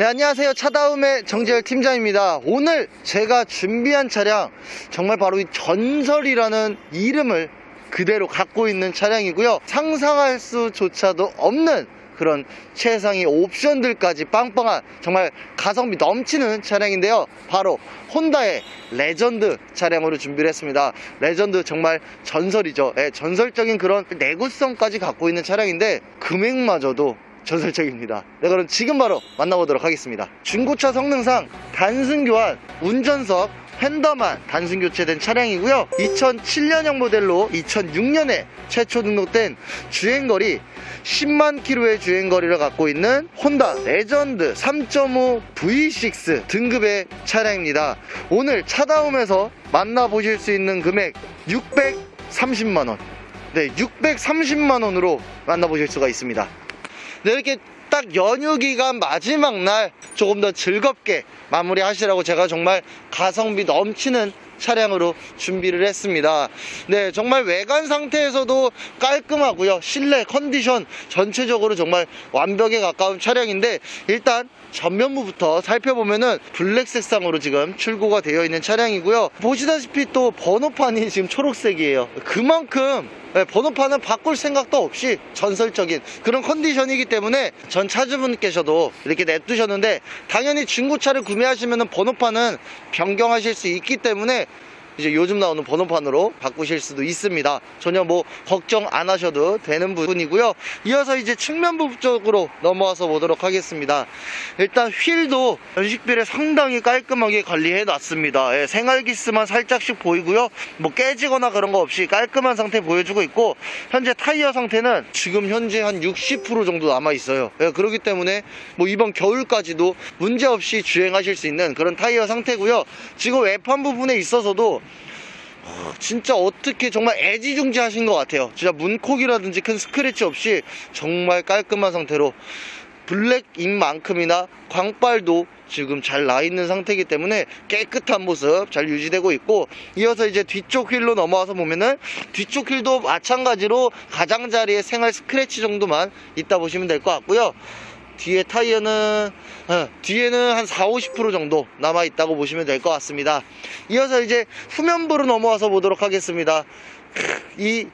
네, 안녕하세요. 차다움의 정재열 팀장입니다. 오늘 제가 준비한 차량, 정말 바로 이 전설이라는 이름을 그대로 갖고 있는 차량이고요. 상상할 수조차도 없는 그런 최상위 옵션들까지 빵빵한 정말 가성비 넘치는 차량인데요. 바로 혼다의 레전드 차량으로 준비를 했습니다. 레전드 정말 전설이죠. 예, 전설적인 그런 내구성까지 갖고 있는 차량인데 금액마저도 전설적입니다. 네, 그럼 지금 바로 만나보도록 하겠습니다. 중고차 성능상 단순 교환, 운전석, 핸더만 단순 교체된 차량이고요. 2007년형 모델로 2006년에 최초 등록된 주행거리 10만 킬로의 주행거리를 갖고 있는 혼다 레전드 3.5 V6 등급의 차량입니다. 오늘 차다움에서 만나보실 수 있는 금액 630만원. 네, 630만원으로 만나보실 수가 있습니다. 네, 이렇게 딱 연휴 기간 마지막 날 조금 더 즐겁게 마무리 하시라고 제가 정말 가성비 넘치는 차량으로 준비를 했습니다. 네, 정말 외관 상태에서도 깔끔하고요. 실내 컨디션 전체적으로 정말 완벽에 가까운 차량인데 일단 전면부부터 살펴보면은 블랙 색상으로 지금 출고가 되어 있는 차량이고요. 보시다시피 또 번호판이 지금 초록색이에요. 그만큼 네, 번호판은 바꿀 생각도 없이 전설적인 그런 컨디션이기 때문에 전 차주분께서도 이렇게 냅두셨는데 당연히 중고차를 구매하시면 번호판은 변경하실 수 있기 때문에 이제 요즘 나오는 번호판으로 바꾸실 수도 있습니다. 전혀 뭐 걱정 안 하셔도 되는 부분이고요. 이어서 이제 측면부 쪽으로 넘어와서 보도록 하겠습니다. 일단 휠도 연식비를 상당히 깔끔하게 관리해 놨습니다. 예, 생활기스만 살짝씩 보이고요. 뭐 깨지거나 그런 거 없이 깔끔한 상태 보여주고 있고 현재 타이어 상태는 지금 현재 한 60% 정도 남아 있어요. 예, 그렇기 때문에 뭐 이번 겨울까지도 문제 없이 주행하실 수 있는 그런 타이어 상태고요. 지금 외판 부분에 있어서도 어, 진짜 어떻게 정말 애지중지 하신 것 같아요. 진짜 문콕이라든지 큰 스크래치 없이 정말 깔끔한 상태로 블랙인 만큼이나 광빨도 지금 잘 나 있는 상태이기 때문에 깨끗한 모습 잘 유지되고 있고 이어서 이제 뒤쪽 휠로 넘어와서 보면은 뒤쪽 휠도 마찬가지로 가장자리에 생활 스크래치 정도만 있다 보시면 될 것 같고요. 뒤에 타이어는 어, 뒤에는 한 4, 50% 정도 남아 있다고 보시면 될 것 같습니다. 이어서 이제 후면부로 넘어와서 보도록 하겠습니다. 이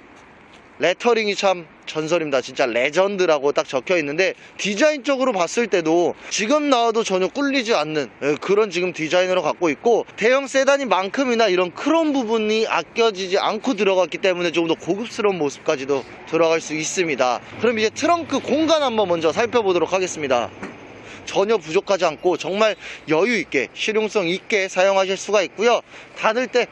레터링이 참 전설입니다. 진짜 레전드라고 딱 적혀 있는데 디자인적으로 봤을 때도 지금 나와도 전혀 꿀리지 않는 예, 그런 지금 디자인으로 갖고 있고 대형 세단인 만큼이나 이런 크롬 부분이 아껴지지 않고 들어갔기 때문에 조금 더 고급스러운 모습까지도 들어갈 수 있습니다. 그럼 이제 트렁크 공간 한번 먼저 살펴보도록 하겠습니다. 전혀 부족하지 않고 정말 여유 있게 실용성 있게 사용하실 수가 있고요. 닫을 때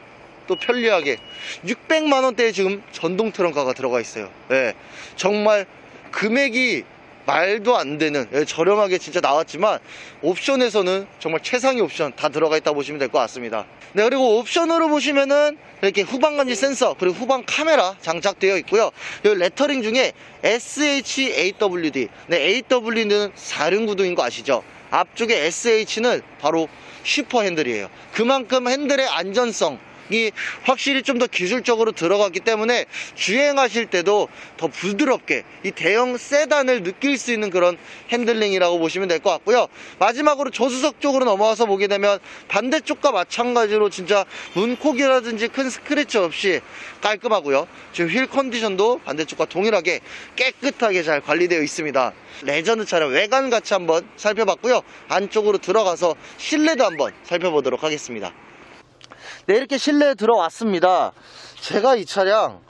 또 편리하게 600만 원대에 지금 전동 트렁크가 들어가 있어요. 예. 정말 금액이 말도 안 되는 예, 저렴하게 진짜 나왔지만 옵션에서는 정말 최상위 옵션 다 들어가 있다 보시면 될 것 같습니다. 네 그리고 옵션으로 보시면은 이렇게 후방 감지 센서 그리고 후방 카메라 장착되어 있고요. 여기 레터링 중에 SHAWD 네 AW는 사륜 구동인 거 아시죠? 앞쪽에 SH는 바로 슈퍼 핸들이에요. 그만큼 핸들의 안전성 이 확실히 좀 더 기술적으로 들어갔기 때문에 주행하실 때도 더 부드럽게 이 대형 세단을 느낄 수 있는 그런 핸들링이라고 보시면 될 것 같고요. 마지막으로 조수석 쪽으로 넘어와서 보게 되면 반대쪽과 마찬가지로 진짜 문콕이라든지 큰 스크래치 없이 깔끔하고요. 지금 휠 컨디션도 반대쪽과 동일하게 깨끗하게 잘 관리되어 있습니다. 레전드 차량 외관 같이 한번 살펴봤고요. 안쪽으로 들어가서 실내도 한번 살펴보도록 하겠습니다. 네, 이렇게 실내에 들어왔습니다. 제가 이 차량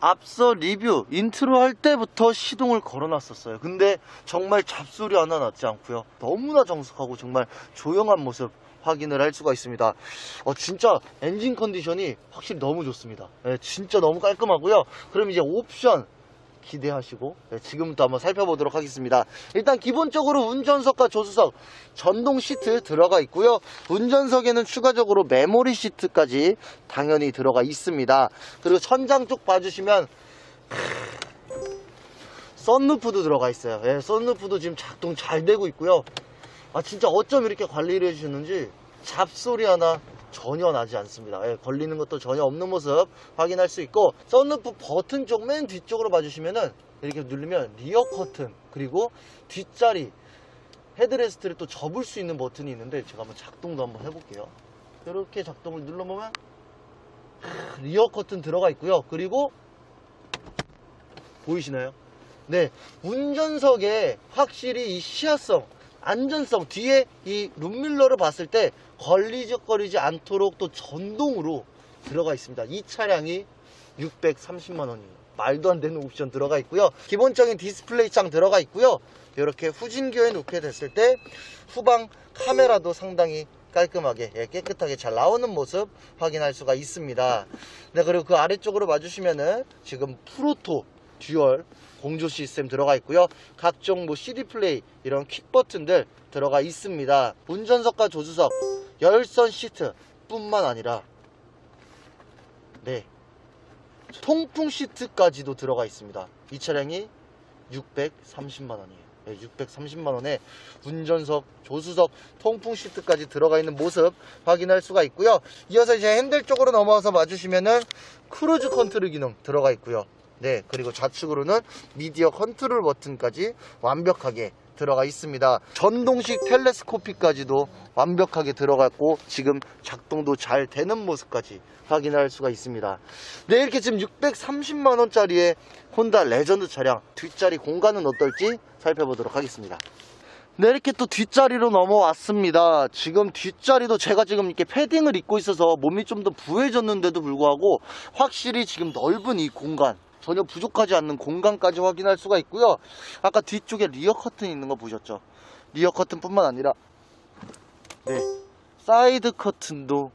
앞서 리뷰 인트로 할 때부터 시동을 걸어놨었어요. 근데 정말 잡소리 하나 났지 않고요. 너무나 정숙하고 정말 조용한 모습 확인을 할 수가 있습니다. 어, 진짜 엔진 컨디션이 확실히 너무 좋습니다. 네, 진짜 너무 깔끔하고요. 그럼 이제 옵션 기대하시고 네, 지금부터 한번 살펴보도록 하겠습니다. 일단 기본적으로 운전석과 조수석 전동 시트 들어가 있고요. 운전석에는 추가적으로 메모리 시트까지 당연히 들어가 있습니다. 그리고 천장 쪽 봐주시면 썬루프도 들어가 있어요. 예, 썬루프도 지금 작동 잘 되고 있고요. 아 진짜 어쩜 이렇게 관리를 해주셨는지 잡소리 하나 전혀 나지 않습니다. 예, 걸리는 것도 전혀 없는 모습 확인할 수 있고 썬루프 버튼 쪽 맨 뒤쪽으로 봐주시면은 이렇게 누르면 리어 커튼 그리고 뒷자리 헤드레스트를 또 접을 수 있는 버튼이 있는데 제가 한번 작동도 한번 해볼게요. 이렇게 작동을 눌러보면 리어 커튼 들어가 있고요. 그리고 보이시나요? 네, 운전석에 확실히 이 시야성, 안전성 뒤에 이 룸밀러를 봤을 때 걸리적거리지 않도록 또 전동으로 들어가 있습니다. 이 차량이 630만 원이에요. 말도 안 되는 옵션 들어가 있고요. 기본적인 디스플레이 창 들어가 있고요. 이렇게 후진기어에 놓게 됐을 때 후방 카메라도 상당히 깔끔하게 예, 깨끗하게 잘 나오는 모습 확인할 수가 있습니다. 네, 그리고 그 아래쪽으로 봐주시면은 지금 프로토 듀얼 공조 시스템 들어가 있고요. 각종 뭐 CD 플레이 이런 퀵 버튼들 들어가 있습니다. 운전석과 조수석 열선 시트 뿐만 아니라 네 통풍 시트까지도 들어가 있습니다. 이 차량이 630만 원이에요. 네, 630만 원에 운전석, 조수석, 통풍 시트까지 들어가 있는 모습 확인할 수가 있고요. 이어서 이제 핸들 쪽으로 넘어와서 봐주시면은 크루즈 컨트롤 기능 들어가 있고요. 네, 그리고 좌측으로는 미디어 컨트롤 버튼까지 완벽하게 들어가 있습니다. 전동식 텔레스코피까지도 완벽하게 들어갔고 지금 작동도 잘 되는 모습까지 확인할 수가 있습니다. 네, 이렇게 지금 630만 원짜리의 혼다 레전드 차량 뒷자리 공간은 어떨지 살펴보도록 하겠습니다. 네, 이렇게 또 뒷자리로 넘어왔습니다. 지금 뒷자리도 제가 지금 이렇게 패딩을 입고 있어서 몸이 좀 더 부해졌는데도 불구하고 확실히 지금 넓은 이 공간 전혀 부족하지 않는 공간까지 확인할 수가 있고요. 아까 뒤쪽에 리어 커튼 있는 거 보셨죠? 리어 커튼 뿐만 아니라 네 사이드 커튼도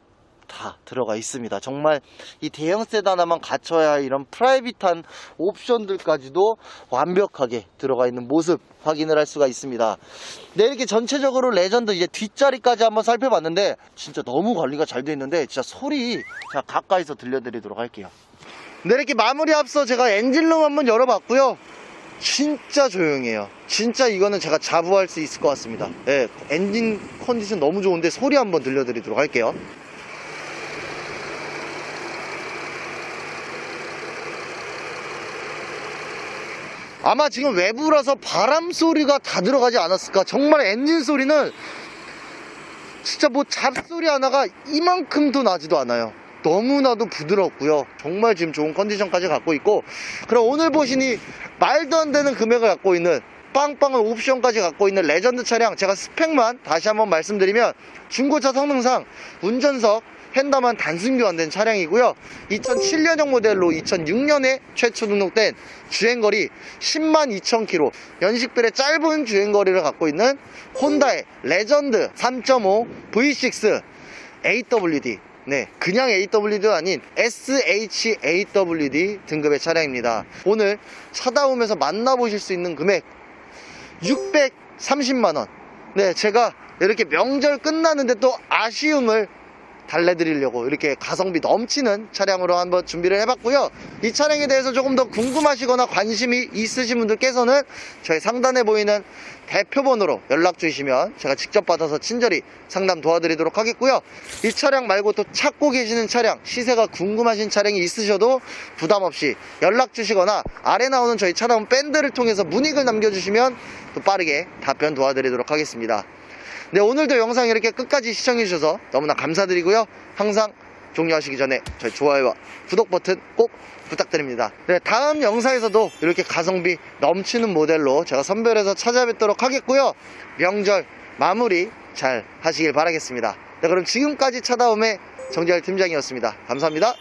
다 들어가 있습니다. 정말 이 대형 세단 하나만 갖춰야 할 이런 프라이빗한 옵션들까지도 완벽하게 들어가 있는 모습 확인을 할 수가 있습니다. 네, 이렇게 전체적으로 레전드 이제 뒷자리까지 한번 살펴봤는데 진짜 너무 관리가 잘 돼 있는데 진짜 소리 제가 가까이서 들려드리도록 할게요. 네, 이렇게 마무리 앞서 제가 엔진룸 한번 열어봤고요. 진짜 조용해요. 진짜 이거는 제가 자부할 수 있을 것 같습니다. 네, 엔진 컨디션 너무 좋은데 소리 한번 들려드리도록 할게요. 아마 지금 외부라서 바람 소리가 다 들어가지 않았을까. 정말 엔진 소리는 진짜 뭐 잡소리 하나가 이만큼도 나지도 않아요. 너무나도 부드럽고요. 정말 지금 좋은 컨디션까지 갖고 있고, 그럼 오늘 보시니 말도 안 되는 금액을 갖고 있는 빵빵한 옵션까지 갖고 있는 레전드 차량 제가 스펙만 다시 한번 말씀드리면 중고차 성능상 운전석 펜다만 단순 교환된 차량이고요 2007년형 모델로 2006년에 최초 등록된 주행거리 10만 2천 킬로 연식별의 짧은 주행거리를 갖고 있는 혼다의 레전드 3.5 V6 AWD 네, 그냥 AWD가 아닌 SHAWD 등급의 차량입니다. 오늘 찾아오면서 만나보실 수 있는 금액 630만원. 네, 제가 이렇게 명절 끝나는데 또 아쉬움을 달래드리려고 이렇게 가성비 넘치는 차량으로 한번 준비를 해봤고요. 이 차량에 대해서 조금 더 궁금하시거나 관심이 있으신 분들께서는 저희 상단에 보이는 대표번호로 연락 주시면 제가 직접 받아서 친절히 상담 도와드리도록 하겠고요. 이 차량 말고 또 찾고 계시는 차량, 시세가 궁금하신 차량이 있으셔도 부담 없이 연락 주시거나 아래 나오는 저희 차량 밴드를 통해서 문의글 남겨주시면 또 빠르게 답변 도와드리도록 하겠습니다. 네, 오늘도 영상 이렇게 끝까지 시청해주셔서 너무나 감사드리고요. 항상 종료하시기 전에 저희 좋아요와 구독 버튼 꼭 부탁드립니다. 네, 다음 영상에서도 이렇게 가성비 넘치는 모델로 제가 선별해서 찾아뵙도록 하겠고요. 명절 마무리 잘 하시길 바라겠습니다. 네, 그럼 지금까지 찾아옴의 정재열 팀장이었습니다. 감사합니다.